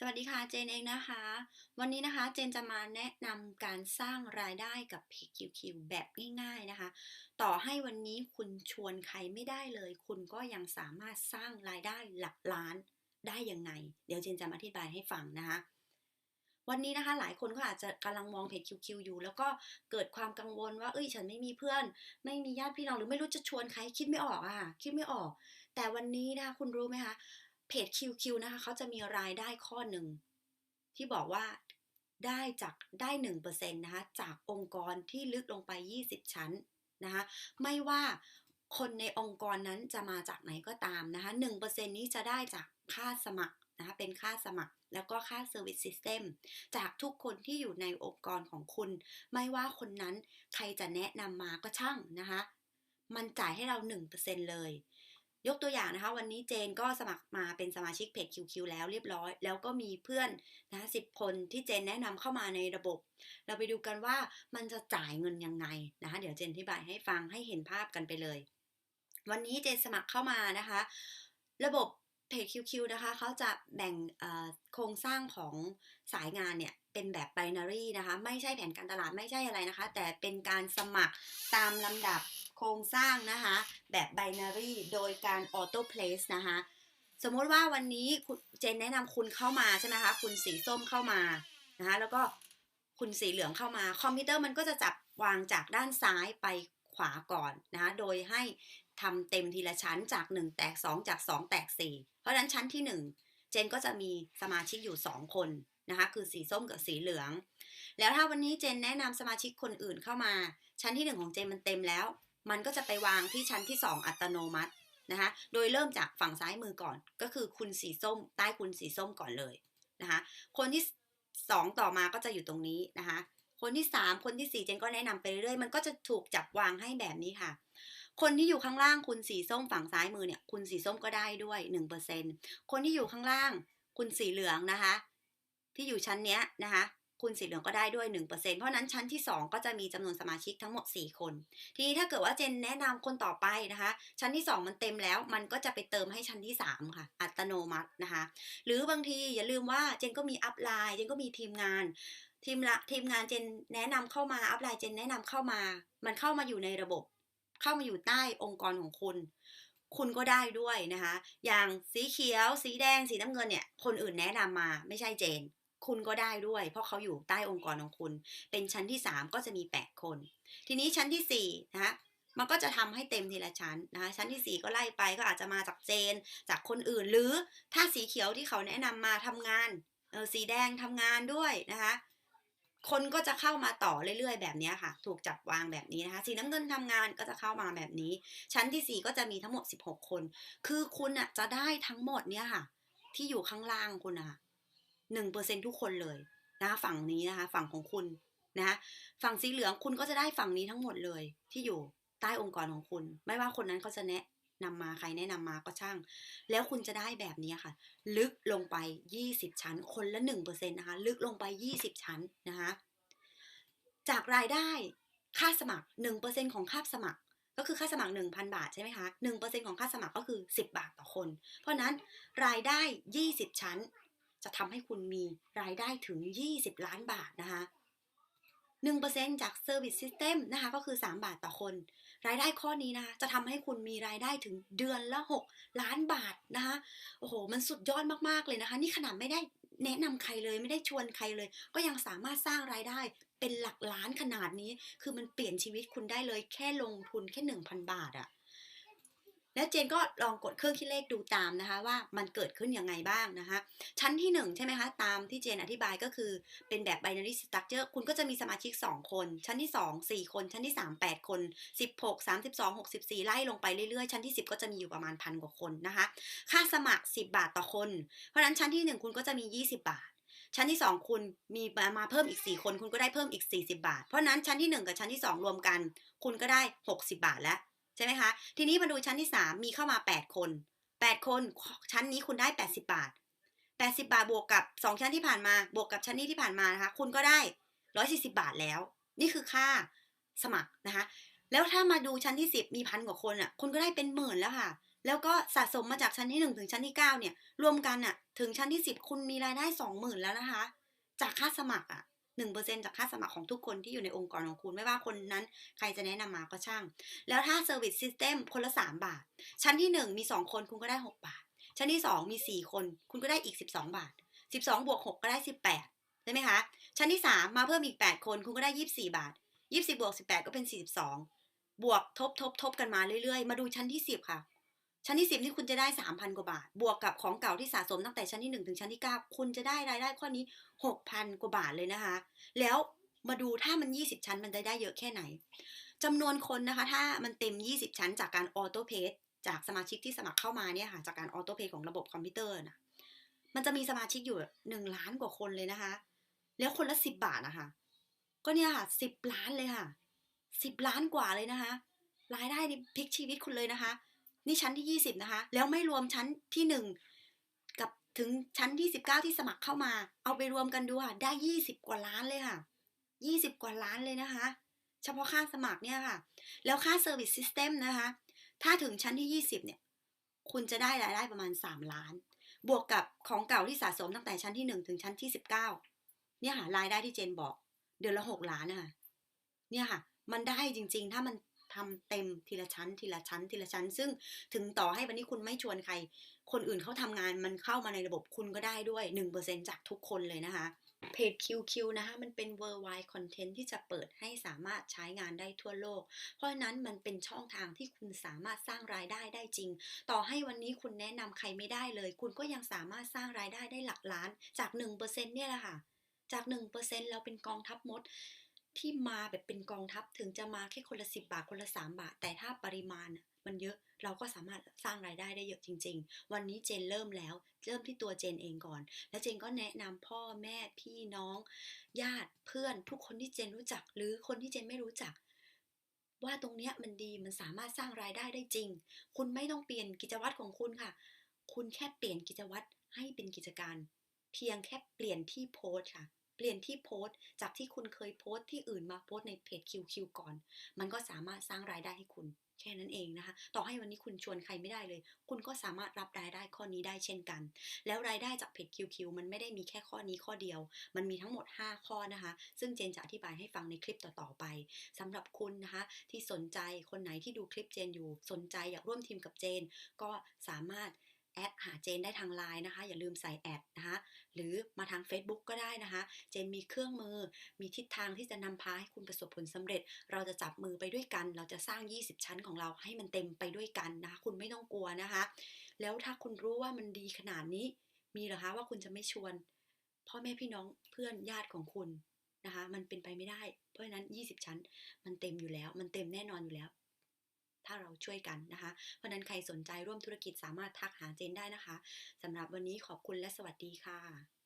สวัสดีค่ะเจนเองนะคะ วันนี้นะคะเจนจะมาแนะนำการสร้างรายได้กับ PQQ แบบง่ายๆนะคะ ต่อให้วันนี้คุณชวนใครไม่ได้เลย คุณก็ยังสามารถสร้างรายได้หลักล้านได้ยังไง เดี๋ยวเจนจะมาอธิบายให้ฟังนะคะวันนี้นะคะหลายคนก็อาจจะกำลังมองเพจ QQ อยู่ แล้วก็เกิดความกังวลว่าเอ้ยฉันไม่มีเพื่อน ไม่มีญาติพี่น้องหรือไม่รู้จะชวนใครคิดไม่ออกอะ่ะคิดไม่ออก แต่วันนี้นะคะคุณรู้ไหมคะ เพจ QQ นะคะเขาจะมีรายได้ข้อหนึ่ง ที่บอกว่าได้จากได้หนึ่งเปอร์เซ็นต์นะคะจากองค์กรที่ลึกลงไป 20 ชั้นนะคะไม่ว่าคนในองค์กรนั้นจะมาจากไหนก็ตามนะคะหนึ่งเปอร์เซ็นต์นี้จะได้จากค่าสมัครนะคะเป็นค่าสมัครแล้วก็ค่า Service System จากทุกคนที่อยู่ในองค์กรของคุณ ไม่ว่าคนนั้นใครจะแนะนำมาก็ช่างนะคะ มันจ่ายให้เรา 1%เลย ยกตัวอย่างนะคะ วันนี้เจนก็สมัครมาเป็นสมาชิกเพจ QQ แล้วเรียบร้อย แล้วก็มีเพื่อนนะสิบคนที่เจนแนะนำเข้ามาในระบบ เราไปดูกันว่ามันจะจ่ายเงินยังไงนะคะเดี๋ยวเจนอธิบายให้ฟังให้เห็นภาพกันไปเลย วันนี้เจนสมัครเข้ามานะคะ ระบบ เพจ QQ นะคะเขาจะแบ่งโครงสร้างของสายงานเนี่ยเป็นแบบไบนารีนะคะ ไม่ใช่แผนการตลาดไม่ใช่อะไรนะคะ แต่เป็นการสมัครตามลำดับโครงสร้างนะคะ แบบไบนารีโดยการออโต้เพลสนะคะ สมมติว่าวันนี้เจนแนะนำคุณเข้ามาใช่ไหมคะคุณสีส้มเข้ามานะคะแล้วก็คุณสีเหลืองเข้ามา คอมพิวเตอร์มันก็จะจับวางจากด้านซ้ายไปขวาก่อนนะคะโดยให้ทำเต็มทีละชั้นจาก 1 แตก 2 จาก 2 แตก 4 ราะฉะนั้นชั้นที่ 1 เจนก็จะมีสมาชิกอยู่ 2 คนนะคะ คือสีส้มกับสีเหลือง แล้วถ้าวันนี้เจนแนะนำสมาชิกคนอื่นเข้ามา ชั้นที่ 1 ของเจนมันเต็มแล้ว มันก็จะไปวางที่ชั้นที่ 2 อัตโนมัตินะคะ โดยเริ่มจากฝั่งซ้ายมือก่อน ก็คือคุณสีส้ม ใต้คุณสีส้มก่อนเลยนะคะ คนที่ 2 ต่อมาก็จะอยู่ตรงนี้นะคะ คนที่ 3 คนที่ 4 เจนก็แนะนำไปเรื่อยมันก็จะถูกจับวางให้แบบนี้ค่ะ คนที่อยู่ข้างล่างคุณสีส้มฝั่งซ้ายมือเนี่ย คุณสีส้มก็ได้ด้วย1%คนที่อยู่ข้างล่าง คุณสีเหลืองนะคะ ที่อยู่ชั้นเนี้ยนะคะ คุณสีเหลืองก็ได้ด้วย 1%เพราะนั้นชั้นที่ 2 ก็จะมีจำนวนสมาชิกทั้งหมด 4 คน ทีนี้ถ้าเกิดว่าเจนแนะนำคนต่อไปนะคะ ชั้นที่ 2 มันเต็มแล้ว มันก็จะไปเติมให้ชั้นที่ 3 ค่ะ อัตโนมัตินะคะ หรือบางทีอย่าลืมว่าเจนก็มีอัพไลน์เจนก็มีทีมงานทีมละทีมงานเจนแนะนำเข้ามาอัพไลน์เจนแนะนำเข้ามา มันเข้ามาอยู่ในระบบ เข้ามาอยู่ใต้องค์กรของคุณ คุณก็ได้ด้วยนะคะ อย่างสีเขียว สีแดง สีน้ำเงินเนี่ย คนอื่นแนะนำมาไม่ใช่เจน คุณก็ได้ด้วย เพราะเขาอยู่ใต้องค์กรของคุณ เป็นชั้นที่ 3 ก็จะมี 8 คน ทีนี้ชั้นที่4นะคะมันก็จะทำให้เต็มทีละชั้นนะคะชั้นที่ 4 ก็ไล่ไปก็อาจจะมาจากเจน จากคนอื่นหรือถ้าสีเขียวที่เขาแนะนำมาทำงานเออสีแดงทำงานด้วยนะคะ คนก็จะเข้ามาต่อเรื่อยๆ แบบนี้ค่ะ ถูกจับวางแบบนี้นะคะ สีน้ำเงินทำงานก็จะเข้ามาแบบนี้ ชั้นที่ 4 ก็จะมีทั้งหมด 16 คน คือคุณอะจะได้ทั้งหมดเนี่ยค่ะ ที่อยู่ข้างล่างคุณนะคะหนึ่งเปอร์เซ็นทุกคนเลยนะคะฝั่งนี้นะคะ ฝั่งของคุณนะคะฝั่งสีเหลืองคุณก็จะได้ฝั่งนี้ทั้งหมดเลยที่อยู่ใต้องค์กรของคุณ ไม่ว่าคนนั้นเขาจะแนะ นำมาใครแนะนำมาก็ช่าง แล้วคุณจะได้แบบนี้ค่ะ ลึกลงไป 20 ชั้น คนละ1%นะคะ ลึกลงไป 20 ชั้นนะคะ จากรายได้ค่าสมัคร 1%ของค่าสมัคร ก็คือค่าสมัคร 1,000 บาทใช่ไหมคะ 1%ของค่าสมัครก็คือ 10 บาทต่อคน เพราะนั้นรายได้ 20 ชั้น จะทำให้คุณมีรายได้ถึง 20 ล้านบาทนะคะ1%จาก Service System นะคะก็คือ 3 บาทต่อคน รายได้ข้อนี้นะคะจะทำให้คุณมีรายได้ถึงเดือนละ 6 ล้านบาทนะคะโอ้โห มันสุดยอดมากๆเลยนะคะ นี่ขนาดไม่ได้แนะนำใครเลยไม่ได้ชวนใครเลย ก็ยังสามารถสร้างรายได้เป็นหลักล้านขนาดนี้ คือมันเปลี่ยนชีวิตคุณได้เลยแค่ลงทุนแค่ 1,000 บาทอะ แล้วเจนก็ลองกดเครื่องคิดเลขดูตามนะคะ ว่ามันเกิดขึ้นยังไงบ้างนะคะ ชั้นที่ 1 ใช่ไหมคะ ตามที่เจนอธิบายก็คือเป็นแบบ binary structure คุณก็จะมีสมาชิก 2 คน ชั้นที่ 2 4 คน ชั้นที่ 3 8 คน 16 32 64 ไล่ลงไปเรื่อยๆ ชั้นที่ 10 ก็จะมีอยู่ประมาณพันกว่าคนนะคะ ค่าสมัคร 10 บาทต่อคน เพราะนั้นชั้นที่ 1 คุณก็จะมี 20 บาทชั้นที่ 2 คุณมีมาเพิ่มอีก 4 คน คุณก็ได้เพิ่มอีก 40 บาท เพราะนั้นชั้นที่ 1 กับชั้นที่ 2 รวมกัน คุณก็ได้ 60 บาทแล้ว ใช่ไหมคะ ทีนี้มาดูชั้นที่ 3 มีเข้ามา 8 คน 8 คนชั้นนี้คุณได้ 80 บาท 80 บาทบวกกับ 2 ชั้นที่ผ่านมา บวกกับชั้นนี้ที่ผ่านมานะคะ คุณก็ได้ 140 บาทแล้ว นี่คือค่าสมัครนะคะ แล้วถ้ามาดูชั้นที่ 10 มีพันกว่าคนอะ คุณก็ได้เป็นหมื่นแล้วค่ะ แล้วก็สะสมมาจากชั้นที่ 1 ถึงชั้นที่ 9 เนี่ย รวมกันอะ ถึงชั้นที่ 10 คุณมีรายได้ 20,000 แล้วนะคะ จากค่าสมัครอะ 1%จากค่าสมัครของทุกคนที่อยู่ในองค์กรของคุณ ไม่ว่าคนนั้นใครจะแนะนำมาก็ช่าง แล้วถ้า Service System คนละ 3 บาท ชั้นที่ 1 มี 2 คนคุณก็ได้ 6 บาท ชั้นที่ 2 มี 4 คน คุณก็ได้อีก 12 บาท 12บวก6ก็ได้ 18ใช่ไหมคะชั้นที่ 3 มาเพิ่มอีก 8 คนคุณก็ได้ 24 บาท24บวก18 ก็เป็น 42 บวกทบทบทบกันมาเรื่อยๆ มาดูชั้นที่ 10 ค่ะ ชั้นที่ 10 นี่คุณจะได้ 3,000 กว่าบาท บวกกับของเก่าที่สะสมตั้งแต่ชั้นที่ 1 ถึงชั้นที่ 9 คุณจะได้รายได้ข้อนี้ 6,000 กว่าบาทเลยนะคะ แล้วมาดูถ้ามัน 20 ชั้นมันจะได้เยอะแค่ไหนจำนวนคนนะคะ ถ้ามันเต็ม 20 ชั้นจากการออโต้เพจจากสมาชิกที่สมัครเข้ามาเนี่ยค่ะ จากการออโต้เพจของระบบคอมพิวเตอร์นะมันจะมีสมาชิกอยู่ 1 ล้านกว่าคนเลยนะคะ แล้วคนละ 10 บาทนะคะ ก็เนี่ยค่ะ 10 ล้านเลยค่ะ 10 ล้านกว่าเลยนะคะ รายได้นี่พลิกชีวิตคุณเลยนะคะ นี่ชั้นที่ 20 นะคะ แล้วไม่รวมชั้นที่ 1 กับถึงชั้นที่ 19 ที่สมัครเข้ามา เอาไปรวมกันดูค่ะ ได้ 20 กว่าล้านเลยค่ะ 20 กว่าล้านเลยนะคะ เฉพาะค่าสมัครเนี่ยค่ะ แล้วค่า Service System นะคะ ถ้าถึงชั้นที่ 20 เนี่ย คุณจะได้รายได้ประมาณ 3 ล้าน บวกกับของเก่าที่สะสมตั้งแต่ชั้นที่ 1 ถึงชั้นที่ 19 เนี่ยค่ะรายได้ที่เจนบอก เดือนละ 6 ล้านนะคะเนี่ยค่ะ มันได้จริง ๆ ถ้ามัน ทำเต็มทีละชั้น ทีละชั้น ทีละชั้น ซึ่งถึงต่อให้วันนี้คุณไม่ชวนใคร คนอื่นเขาทำงานมันเข้ามาในระบบคุณก็ได้ด้วย 1%จากทุกคนเลยนะคะเพจ QQ นะคะมันเป็น worldwide content ที่จะเปิดให้สามารถใช้งานได้ทั่วโลก เพราะฉะนั้นมันเป็นช่องทางที่คุณสามารถสร้างรายได้ได้จริง ต่อให้วันนี้คุณแนะนำใครไม่ได้เลย คุณก็ยังสามารถสร้างรายได้ได้หลักล้านจาก 1%เนี่ยแหละค่ะ จาก 1%เราเป็นกองทัพมด ที่มาแบบเป็นกองทัพถึงจะมาแค่คนละ10บาทคนละ3บาท แต่ถ้าปริมาณมันเยอะเราก็สามารถสร้างรายได้ได้เยอะจริง ๆ วันนี้เจนเริ่มแล้ว เริ่มที่ตัวเจนเองก่อน แล้วเจนก็แนะนำพ่อแม่พี่น้อง ญาติเพื่อนทุกคนที่เจนรู้จัก หรือคนที่เจนไม่รู้จัก ว่าตรงเนี้ยมันดีมันสามารถสร้างรายได้ได้จริง คุณไม่ต้องเปลี่ยนกิจวัตรของคุณค่ะ คุณแค่เปลี่ยนกิจวัตรให้เป็นกิจการ เพียงแค่เปลี่ยนที่โพสค่ะ เปลี่ยนที่โพสต์ จากที่คุณเคยโพสต์ที่อื่นมาโพสต์ในเพจ QQ ก่อน มันก็สามารถสร้างรายได้ให้คุณแค่นั้นเองนะคะ ต่อให้วันนี้คุณชวนใครไม่ได้เลย คุณก็สามารถรับรายได้ข้อนี้ได้เช่นกัน แล้วรายได้จากเพจ QQ มันไม่ได้มีแค่ข้อนี้ข้อเดียว มันมีทั้งหมด 5 ข้อนะคะ ซึ่งเจนจะอธิบายให้ฟังในคลิปต่อๆไปสำหรับคุณนะคะ ที่สนใจคนไหนที่ดูคลิปเจนอยู่ สนใจอยากร่วมทีมกับเจน ก็สามารถ แอดหาเจนได้ทางไลน์นะคะ อย่าลืมใส่แอดนะคะ หรือมาทาง Facebook ก็ได้นะคะ เจนมีเครื่องมือ มีทิศทางที่จะนำพาให้คุณประสบผลสำเร็จ เราจะจับมือไปด้วยกัน เราจะสร้าง 20 ชั้นของเราให้มันเต็มไปด้วยกันนะคะ คุณไม่ต้องกลัวนะคะ แล้วถ้าคุณรู้ว่ามันดีขนาดนี้ มีหรอคะว่าคุณจะไม่ชวน พ่อแม่พี่น้องเพื่อนญาติของคุณนะคะ มันเป็นไปไม่ได้ เพราะฉะนั้น 20 ชั้น มันเต็มอยู่แล้ว มันเต็มแน่นอนอยู่แล้ว ถ้าเราช่วยกันนะคะ เพราะนั้นใครสนใจร่วมธุรกิจสามารถทักหาเจนได้นะคะสำหรับวันนี้ขอบคุณและสวัสดีค่ะ